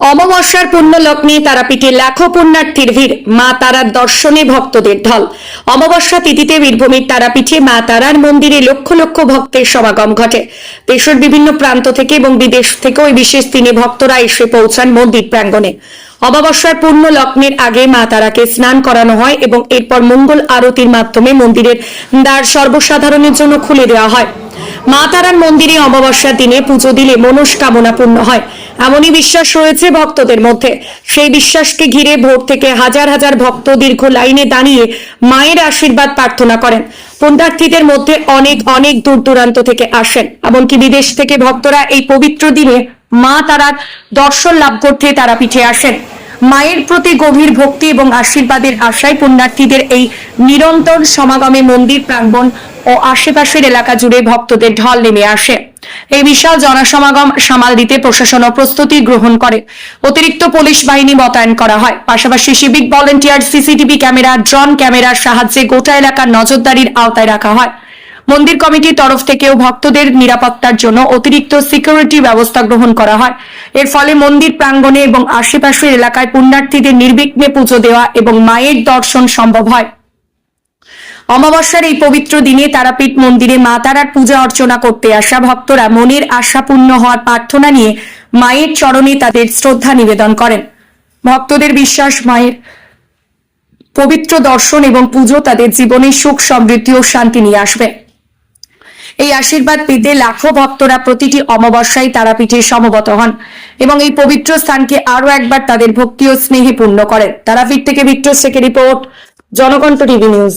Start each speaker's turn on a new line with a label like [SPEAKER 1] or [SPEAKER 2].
[SPEAKER 1] অমাবস্যার পুণ্য লগ্নে তারাপীঠে লাখো পুণ্যার্থীর ভিড়। মা তারার দর্শনে ভক্তদের ঢল। অমাবস্যা তিথিতে বীরভূমির তারাপীঠে মা তারার মন্দিরে লক্ষ লক্ষ ভক্তের সমাগম ঘটে। দেশের বিভিন্ন প্রান্ত থেকে এবং বিদেশ থেকেও এই বিশেষ দিনে ভক্তরা এসে পৌঁছান মন্দির প্রাঙ্গণে। অমাবস্যার পূর্ণ লগ্নের আগে মা তারাকে স্নান করানো হয় এবং এরপর মঙ্গল আরতির মাধ্যমে মন্দিরের দ্বার সর্বসাধারণের জন্য খুলে দেওয়া হয়। মা তারার মন্দিরে অমাবস্যার দিনে পুজো দিলে মনস্কামনা পূর্ণ হয়। এমনই বিশ্বাস রয়েছে ভক্তদের মধ্যে। সেই বিশ্বাসকে ঘিরে ভোর থেকে হাজার হাজার ভক্ত দীর্ঘ লাইনে দাঁড়িয়ে মায়ের আশীর্বাদ প্রার্থনা করেন। পুণ্যার্থীদের মধ্যে অনেক অনেক দূর দূরান্ত থেকে আসেন। এমনকি বিদেশ থেকে ভক্তরা এই পবিত্র দিনে মা তারার দর্শন লাভ করতে তারা পিঠে আসেন। মায়ের প্রতি গভীর ভক্তি এবং আশীর্বাদের আশায় পুণ্যার্থীদের এই নিরন্তর সমাগমে মন্দির, প্রাঙ্গণ ও আশেপাশের এলাকা জুড়ে ভক্তদের ঢল নেমে আসে। এই বিশাল জনসমাগম সামাল দিতে প্রশাসন ও প্রস্তুতি গ্রহণ করে। অতিরিক্ত পুলিশ বাহিনী মোতায়েন করা হয়। পাশাপাশি civic volunteer CCTV camera, drone ক্যামেরার সাহায্যে গোটা এলাকার নজরদারির আওতায় রাখা হয়। মন্দির কমিটির তরফ থেকেও ভক্তদের নিরাপত্তার জন্য অতিরিক্ত সিকিউরিটি ব্যবস্থা গ্রহণ করা হয়। এর ফলে মন্দির প্রাঙ্গণে এবং আশেপাশের এলাকায় পুণ্যার্থীদের নির্বিঘ্নে পুজো দেওয়া এবং মায়ের দর্শন সম্ভব হয়। অমাবস্যার এই পবিত্র দিনে তারাপীঠ মন্দিরে মা তারার পূজা অর্চনা করতে আসা ভক্তরা মনের আশা পূর্ণ হওয়ার প্রার্থনা নিয়ে মায়ের চরণে তাদের শ্রদ্ধা নিবেদন করেন। ভক্তদের বিশ্বাস, মায়ের পবিত্র দর্শন এবং পুজো তাদের জীবনে সুখ, সমৃদ্ধি ও শান্তি নিয়ে আসবে। এই আশীর্বাদ পেতে লাখো ভক্তরা প্রতিটি অমাবস্যায় তারাপীঠে সমবত হন এবং এই পবিত্র স্থানকে আরও একবার তাদের ভক্তি ও স্নেহে পূর্ণ করেন। তারাপীঠ থেকে ভিক্টর শেখের রিপোর্ট, জনকণ্ঠ টিভি নিউজ।